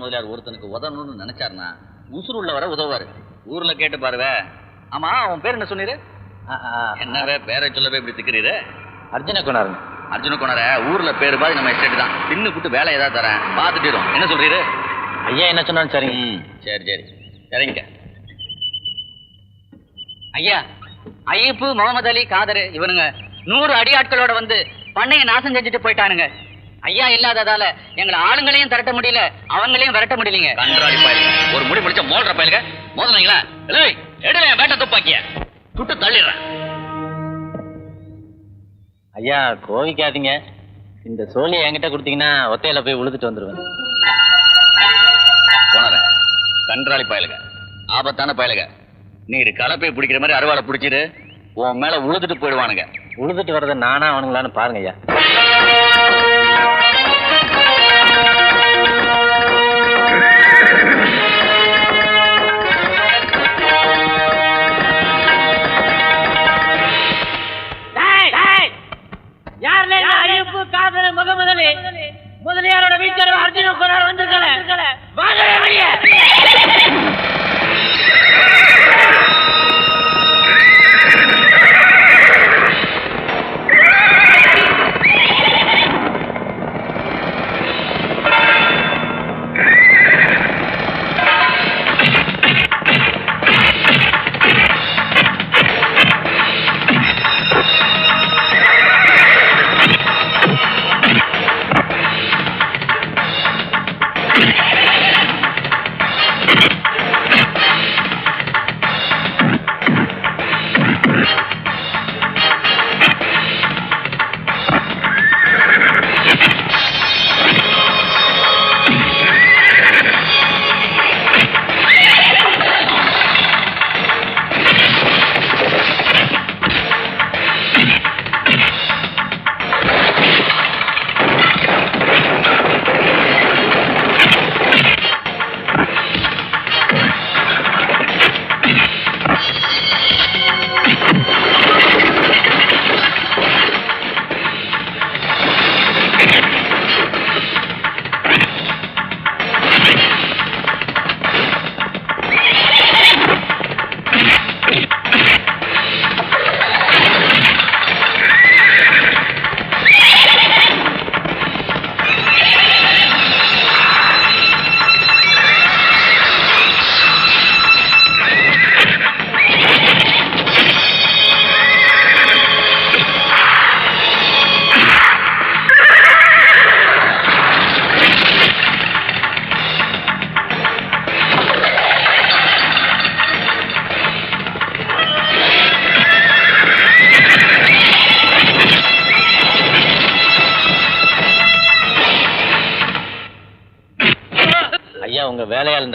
முதலியார் ஒருத்தனுக்கு உதவணும்னு நினைச்சாருன்னா உசுறு உள்ளவரை உதவுவாரு. ஊர்ல கேட்டு பாருவே. ஆமா அவன் பேர் என்ன சொன்னீரு? என்னவே பேரை சொல்லவே இப்படி திக்கிறீரு அர்ஜுன குணாருங்க அர்ஜுன கொணர ஊர்ல பேரு பாதி நம்ம எஸ்டேட் தான். தின்னு கூட்டு வேலை ஏதாவது தரேன். பார்த்துட்டு இரு. என்ன சொல்றீரு? ஐயா என்ன சொன்னாலும் சரிங்க. ம் சரி சரி. சரிங்க ஐயா ஐயப்பு முகமது அலி காதரு இவனுங்க நூறு அடியாட்களோட வந்து பண்ணையை நாசம் செஞ்சுட்டு போயிட்டானுங்க. ஐயா இல்லாததால எங்களை ஆளுங்களையும் திரட்ட முடியல அவங்களையும் விரட்ட முடியலங்க. கன்றாடி பயலுங்க ஒரு முடி முடிச்ச மோல்ற பயலுங்க. மோதனீங்களா? ஏய் எடுல வேட்டை துப்பாக்கிய. சுட்டு தள்ளிடுறேன் ஐயா கோவிக்காதீங்க. இந்த சோழியை என்கிட்ட கொடுத்தீங்கன்னா ஒத்தையில போய் உழுதுட்டு வந்துருவேன். போனறேன் கன்றாளி பயலுங்க. ஆபத்தான பயலுங்க. நீர் கலப்பை பிடிக்கிற மாதிரி அருவாளை பிடிச்சிரு. உன் மேல உழுதுட்டு போயிடுவானுங்க. உழுதுட்டு வர்றதை நானா அவனுங்களான்னு பாருங்க ஐயா. வீட்டர் அர்ஜுன குரார் வந்திருக்கல வாங்க வெளியே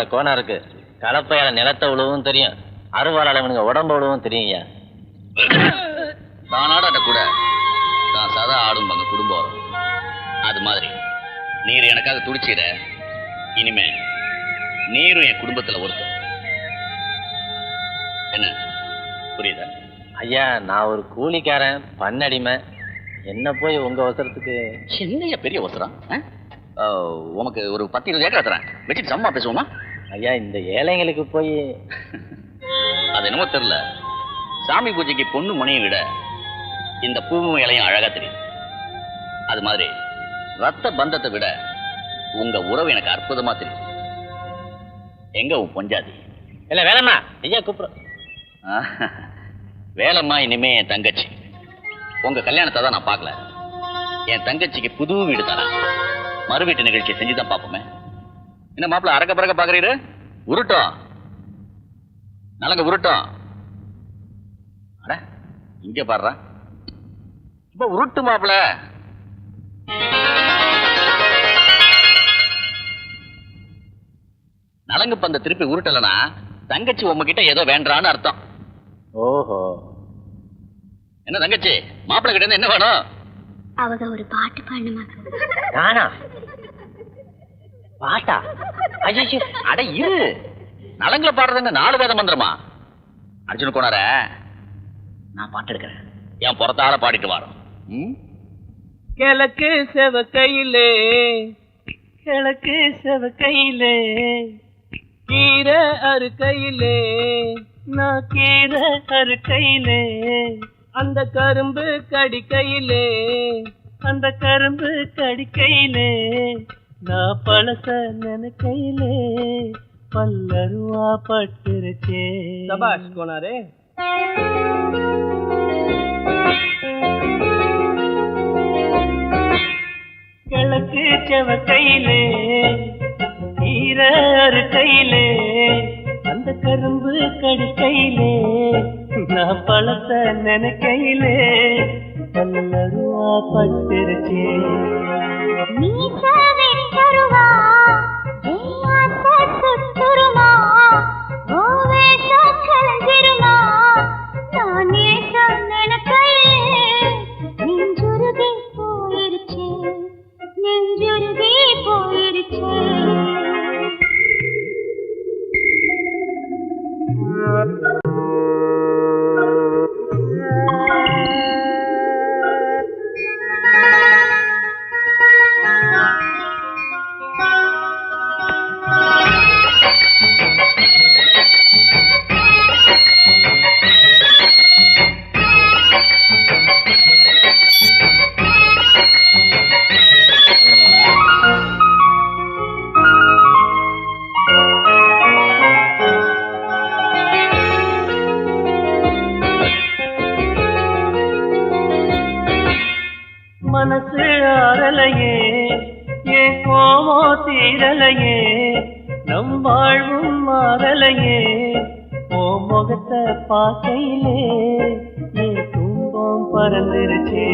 இந்த கோணாருக்கு கலப்பையால நிலத்தை உழுவும் தெரியும். அருவாளால இவனுங்க உடம்பு உழுவும் தெரியும் ஐயா. தான் ஆடாட்ட கூட. தான் சதா ஆடும்பாங்க குடும்பம் வரும். அது மாதிரி. நீர் எனக்காக துடிச்சிட. இனிமே நீரும் என் குடும்பத்துல ஒருத்தர். என்ன? புரியுதா? ஐயா நான் ஒரு கூலிக்காரன் பண்ணடிமை. என்ன போய் உங்க அவசரத்துக்கு? என்னையா பெரிய அவசரம் உனக்கு ஒரு பத்து இருபது ஏக்கர் தரேன். வச்சுட்டு சம்மா பேசுவோமா? ஐயா இந்த ஏழைங்களுக்கு போய் அது என்னமோ தெரியல. சாமி பூஜைக்கு பொண்ணு மணியை விட இந்த பூவும் இலையும் அழகா தெரியும் அது மாதிரி ரத்த பந்தத்தை விட உங்க உறவு எனக்கு அற்புதமா தெரியும் எங்க உன் பொஞ்சாதி? இல்ல வேலைம்மா. ஐயா கூப்பிடுறோம் ஆஹ், வேலம்மா இனிமே என் தங்கச்சி. உங்க கல்யாணத்தை தான் நான் பார்க்கல. என் தங்கச்சிக்கு புது வீடு தரேன். மறு வீட்டு நிகழ்ச்சியை செஞ்சு தான் பார்ப்போமே. என்ன மாப்பிள்ள அறக்க பறக்க பாக்குறீரு? உருட்டும் நலங்க உருட்டும் அட இங்க பாடுறா இப்ப உருட்டு மாப்பிள்ள நலங்கு பந்த திருப்பி உருட்டலனா தங்கச்சி உங்ககிட்ட ஏதோ வேண்டான்னு அர்த்தம். ஓஹோ. என்ன தங்கச்சி மாப்பிள்ளை கிட்ட என்ன வேணும்? அவங்க ஒரு பாட்டு பாடணுமா நானா பாட்டா? ஐயோ அட இரு. நலங்குல பாடுறதுங்க நாலு வேத மந்திரமா அர்ஜுன் கோணார நான் பாட்டு எடுக்கிறேன். என் புறத்தால பாடிட்டு வரோம் ம்? கிழக்கு செவக்கையிலே கிழக்கு செவக்கையிலே கீரை அறுக்கையிலே நான் கீரை அறுக்கையிலே அந்த கரும்பு கடிக்கையிலே அந்த கரும்பு கடிக்கையிலே நான் பழச நினைக்கையிலே பல்லருவா பட்டுருச்சே சபாஷ் கோனாரே கிழக்கு செவக்கையிலே ஈரறு கையிலே அந்த கரும்பு கடிக்கையிலே நான் பழத்த நினைக்கையிலே பல்லருவா பட்டுருச்சே ಶುರುವಾ ஓ முகத்தை பார்க்கையிலே என் துன்பம் பறந்துருச்சே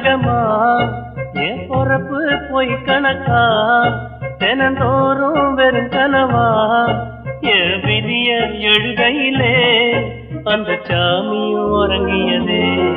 நாடகமா என் பொறப்பு பொய் கணக்கா? தினந்தோறும் வெறும் கனவா? என் விதிய எழுகையிலே அந்த சாமி உறங்கியதே.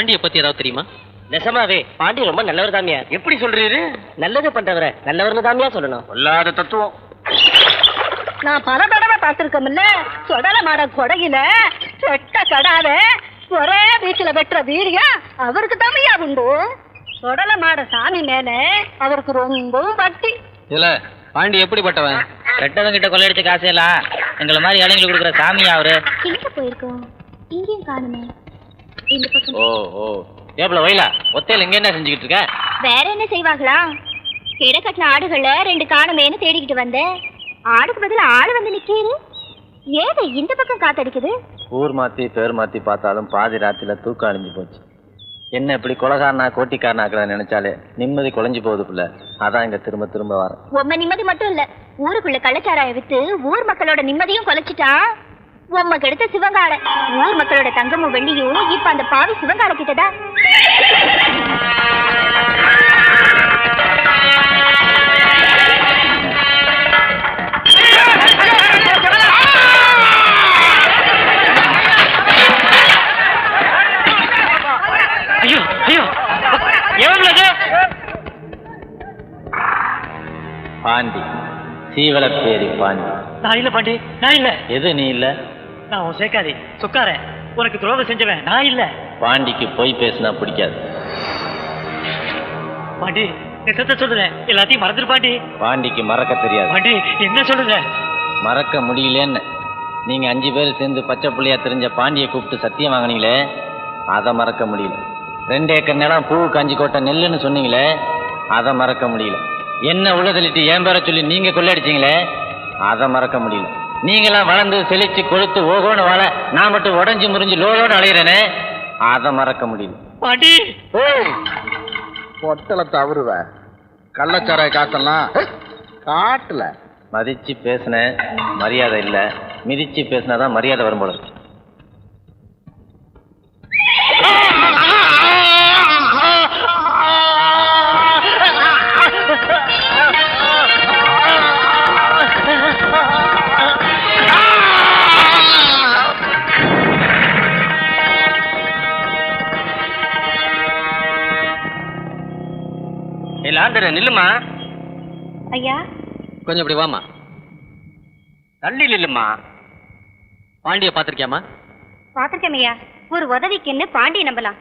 பாண்டிய பத்தி ஏதாவது தெரியுமா? நெசமாவே பாண்டி ரொம்ப நல்லவர் தாமியா எப்படி சொல்றீரு? நல்லது பண்றவர நல்லவர்னு தாமியா சொல்லணும். கொல்லாத தத்துவம். நான் பல தடவை பார்த்திருக்கோம்ல சொடல மாட கொடையில வெட்ட கடாத ஒரே வீட்டுல வெட்டுற வீரியம் அவருக்கு தமையா உண்டு. சொடல மாட சாமி மேல அவருக்கு ரொம்பவும் பக்தி. இதுல பாண்டி எப்படிப்பட்டவன்? கெட்டவங்கிட்ட கொள்ளையடிச்ச காசையெல்லாம் எங்களை மாதிரி இளைஞர்களுக்கு கொடுக்குற சாமியா அவரு? எங்க போயிருக்கோம்? இங்கேயும் காணுமே. இந்த பக்கம். ஓ ஓ. ஏப்ல வயலா ஒத்தையில இங்க என்ன செஞ்சுக்கிட்டு இருக்க? வேற என்ன செய்வாங்களா? கிடை கட்டின ஆடுகள்ல ரெண்டு காணுமேன்னு தேடிக்கிட்டு வந்தேன் ஆடுக்கு பதிலா ஆள் வந்து நிக்கிறது ஏது இந்த பக்கம் காத்தடிக்குது? ஊர் மாத்தி பேர் மாத்தி பார்த்தாலும் பாதி ராத்திரில தூக்கம் அழிஞ்சு போச்சு. என்ன இப்படி கொலகாரனா கோட்டிக்காரனாக்குறத நினைச்சாலே நிம்மதி குலைஞ்சு போகுது புள்ள. அதான் இங்க திரும்ப திரும்ப வரேன் உம்ம நிம்மதி மட்டும் இல்ல ஊருக்குள்ள கள்ளச்சாராய வித்து ஊர் மக்களோட நிம்மதியும் கொலைச்சிட்டா. உம்ம கெடுத்த சிவங்கால ஊர் மக்களோட தங்கமும் வெள்ளியும் இப்ப அந்த பாவி சிவங்கால எவ்வளவு பாண்டி. சீவலப்பேரி பாண்டி. நான் இல்ல பாண்டி நான் இல்ல. எது நீ இல்ல? நான் உன் சேர்க்காதே. சொக்காரன். உனக்கு துரோகம் செஞ்சவன் நான் இல்ல. பாண்டிக்கு போய் பேசினா பிடிக்காது. பாண்டி நெசத்தை சொல்லுறேன் எல்லாத்தையும் மறந்துரு பாண்டி. பாண்டிக்கு மறக்க தெரியாது. பாண்டி என்ன சொல்லுற? மறக்க முடியலன்னு. நீங்க அஞ்சு பேர் சேர்ந்து பச்சை புள்ளையா தெரிஞ்ச பாண்டியை கூப்பிட்டு சத்தியம் வாங்குனீங்களே அதை மறக்க முடியல. ரெண்டு ஏக்கர் நிலம் பூ காஞ்சி கோட்டை நெல்லுன்னு சொன்னீங்களே அதை மறக்க முடியல. என்ன உள்ள தள்ளிட்டு என் பேரை சொல்லி நீங்க கொள்ளடிச்சீங்களே அதை மறக்க முடியல. நீங்களாம் வளர்ந்து செழிச்சு கொழுத்து ஓகோன்னு வாழ நான் மட்டும் உடஞ்சி முறிஞ்சு லோலோன்னு அலையிறேனே? அதை மறக்க முடியல. பாண்டி பொட்டலை தவறுவ. கள்ளச்சாராய காசெல்லாம் காட்டுல. மதிச்சு பேசின மரியாதை இல்ல. மிதிச்சு பேசினாதான் மரியாதை வரும் ஆந்தர நில்லுமா? ஐயா? கொஞ்சம் இப்படி வாமா தள்ளி நில்லுமா? பாண்டிய பாத்திருக்கியாமா பாத்திருக்கேன் ஐயா. ஒரு உதவிக்குன்னு பாண்டியை நம்பலாம்.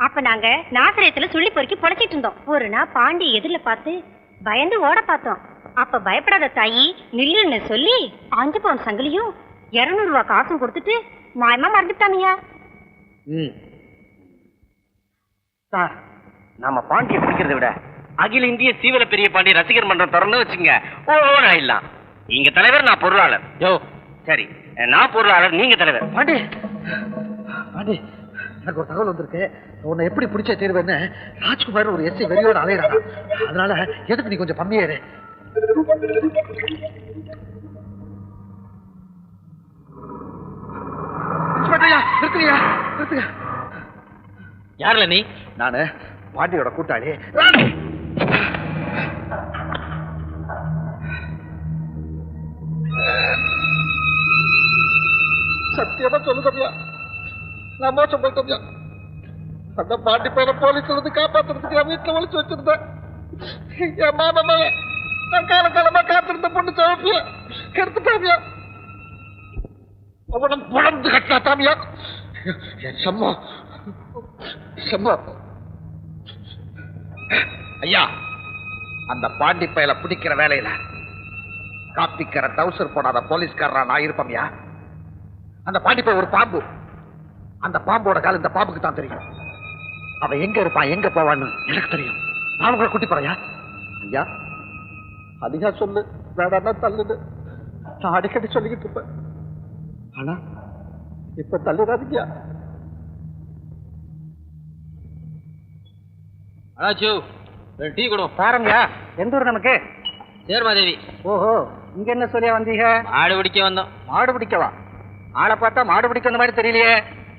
அப்ப நாங்க நாசிரியத்துல சுள்ளி பொறுக்கி பொழைச்சிட்டு இருந்தோம். ஒரு நாள் பாண்டி எதிரில பார்த்து பயந்து ஓட பார்த்தோம். அப்ப பயப்படாத தாயி நில்லுன்னு சொல்லி அஞ்சு பவுன் சங்கிலியும் இருநூறு ரூபாய் காசும் கொடுத்துட்டு மாயமா மறந்துட்டாமையா சார் நாம பாண்டிய பிடிக்கிறத விட அகில இந்திய சீவல பெரிய பாண்டிய ரசிகர் மன்றம் திறந்து வச்சுங்க. ஓ ஆயிடலாம் நீங்க தலைவர் நான் பொருளாளர். யோ. சரி நான் பொருளாளர் நீங்க தலைவர். பாண்டி. பாண்டி எனக்கு ஒரு தகவல் வந்திருக்கு. உன்னை எப்படி பிடிச்ச தீர்வுன்னு ராஜ்குமார் ஒரு எஸ்ஐ வெறியோட அலையிறானா அதனால எதுக்கு நீ கொஞ்சம் இன்ஸ்பெக்டர்யா, நிறுத்துங்கய்யா, நிறுத்துங்க. யாருல நீ? நானு பாண்டியோட கூட்டாளி. சத்தியமா சொல்லு தம்பியா நான் மோசம் போயிட்டோம்யா அந்த பாண்டி பையனை போலீஸ்ல இருந்து காப்பாத்துறதுக்கு என் வீட்டுல ஒழிச்சு வச்சிருந்தேன். என் மாமா நான் கால காலமா காத்திருந்த பொண்ணு சவப்பியா கெடுத்துட்டாமியா அவனும் புலந்து கட்டாத்தாமியா என் செம்மா செம்மா. ஐயா அந்த பாண்டி பயல பிடிக்கிற வேலையில காப்பிக்கிற டவுசர் போடாத போலீஸ்காரரா நான் இருப்பேன்யா அந்த பாண்டி பைய ஒரு பாம்பு. அந்த பாம்போட கால் இந்த பாம்புக்கு தான் தெரியும். அவன் எங்க இருப்பான் எங்க போவான்னு எனக்கு தெரியும். நான் உங்களை கூட்டி போறையா ஐயா. அதிகா சொல்லு வேடான்னா தள்ளுது நான் அடிக்கடி சொல்லிக்கிட்டு இருப்பேன். ஆனா இப்ப தள்ளிடாதீங்க. அதாச்சு டீ கொடு பாருங்கயா எந்த ஊர் நமக்கு? சேர்மாதேவி. ஓஹோ இங்க என்ன சொல்லியா வந்தீங்க? ஆடு பிடிக்க வந்தோம். மாடு பிடிக்கவா? ஆளை பார்த்தா மாடு பிடிக்க வந்த மாதிரி தெரியலையே.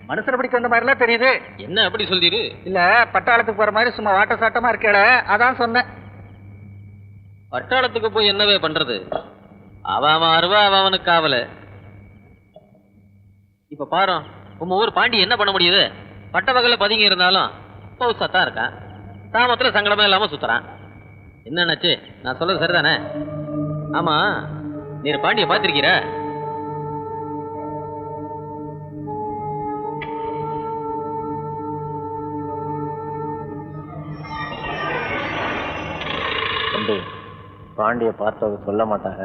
மனுஷனை பிடிக்க வந்த மாதிரிலாம் தெரியுது. என்ன அப்படி சொல்லிரு இல்ல பட்டாளத்துக்கு போற மாதிரி சும்மா வாட்ட சாட்டமா இருக்கேட அதான் சொன்னேன். பட்டாளத்துக்கு போய் என்னவே பண்றது? அவன் அருவா அவன் அவனுக்கு காவல. இப்ப பாரு உங்க ஊர் பாண்டி என்ன பண்ண முடியுது? பட்ட பகல பதுங்கி இருந்தாலும் பௌசா தான் இருக்கான். தாமத்துல சங்கடமே இல்லாம சுத்துறான். என்னன்னாச்சு நான் சொல்றது சரிதானே? ஆமா நீர் பாண்டிய பாத்திருக்கீர தம்பி பாண்டிய பார்த்தவங்க சொல்ல மாட்டாங்க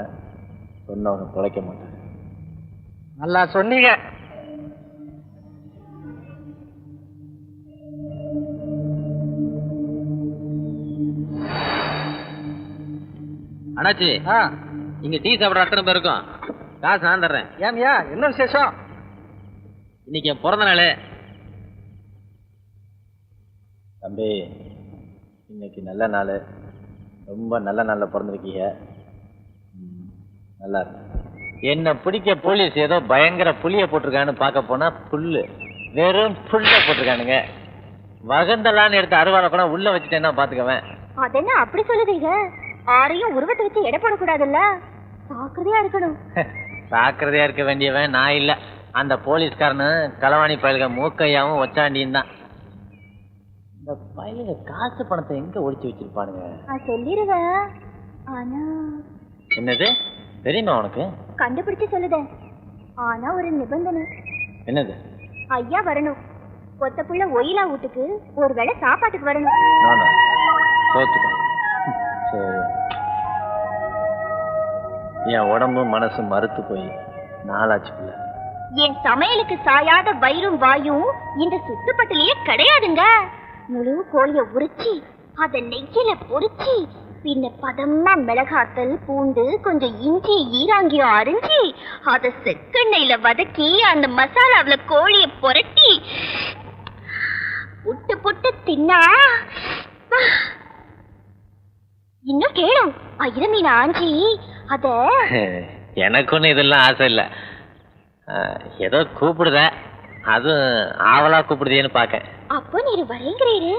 சொன்னவங்க தொலைக்க மாட்டாங்க. நல்லா சொன்னீங்க. அண்ணாச்சி இங்க டீ சாப்பிட அத்தனை பேருக்கும் காசு நான் தர்றேன். ஏன்யா என்ன விசேஷம்? இன்னைக்கு என் பிறந்த நாள். தம்பி இன்னைக்கு நல்ல நாள். ரொம்ப நல்ல நாளில் பிறந்திருக்கீங்க. நல்லா இருக்கு. என்ன பிடிக்க போலீஸ் ஏதோ பயங்கர புளிய போட்டிருக்கான்னு பார்க்க போனா புல்லு. வெறும் புல்ல போட்டிருக்கானுங்க. வகந்தலான்னு எடுத்து அருவாளை கூட உள்ள வச்சுட்டேன்னா பாத்துக்கவேன். அதென்ன அப்படி சொல்லுதீங்க ஆரையும் உருவத்தை வச்சு எடை போடக்கூடாதுல்ல? ஜாக்கிரதையா இருக்கணும். சாக்கிரதையா இருக்க வேண்டியவன் நான் இல்ல. அந்த போலீஸ்காரனு களவாணி பயல்க மூக்கையாவும் ஒச்சாண்டியும் தான். இந்த பயலுக காசு பணத்தை எங்க ஒளிச்சு வச்சிருப்பானுங்க? நான் சொல்லிடுவேன் ஆனா என்னது? தெரியுமா உனக்கு? கண்டுபிடிச்சு சொல்லுதேன் ஆனா ஒரு நிபந்தனை. என்னது? ஐயா வரணும். கொத்த புள்ள ஒயிலா வீட்டுக்கு ஒரு வேளை சாப்பாட்டுக்கு வரணும். சோத்துக்கோ? என் உடம்பும் மனசும் மறுத்து போய் நாளாச்சு என் சமையலுக்கு சாயாத வயிறும் வாயும் இந்த சுத்துப்பட்டிலேயே கிடையாதுங்க. முழு கோழிய உரிச்சு அத நெய்யில பொரிச்சு பின்ன பதமா மிளகாத்தல் பூண்டு கொஞ்சம் இஞ்சி ஈராங்கியம் அரிஞ்சு அத செக்கெண்ணெயில வதக்கி அந்த மசாலாவுல கோழிய புரட்டி புட்டு புட்டு தின்னா. இன்னும் கேளும் ஐர ஆஞ்சி அத? எனக்கும் இதெல்லாம் ஆசை இல்ல. ஏதோ கூப்பிடுத. அதுவும் ஆவலா கூப்பிடுதேன்னு பாக்க அப்போ நீ வரேங்கிறீரு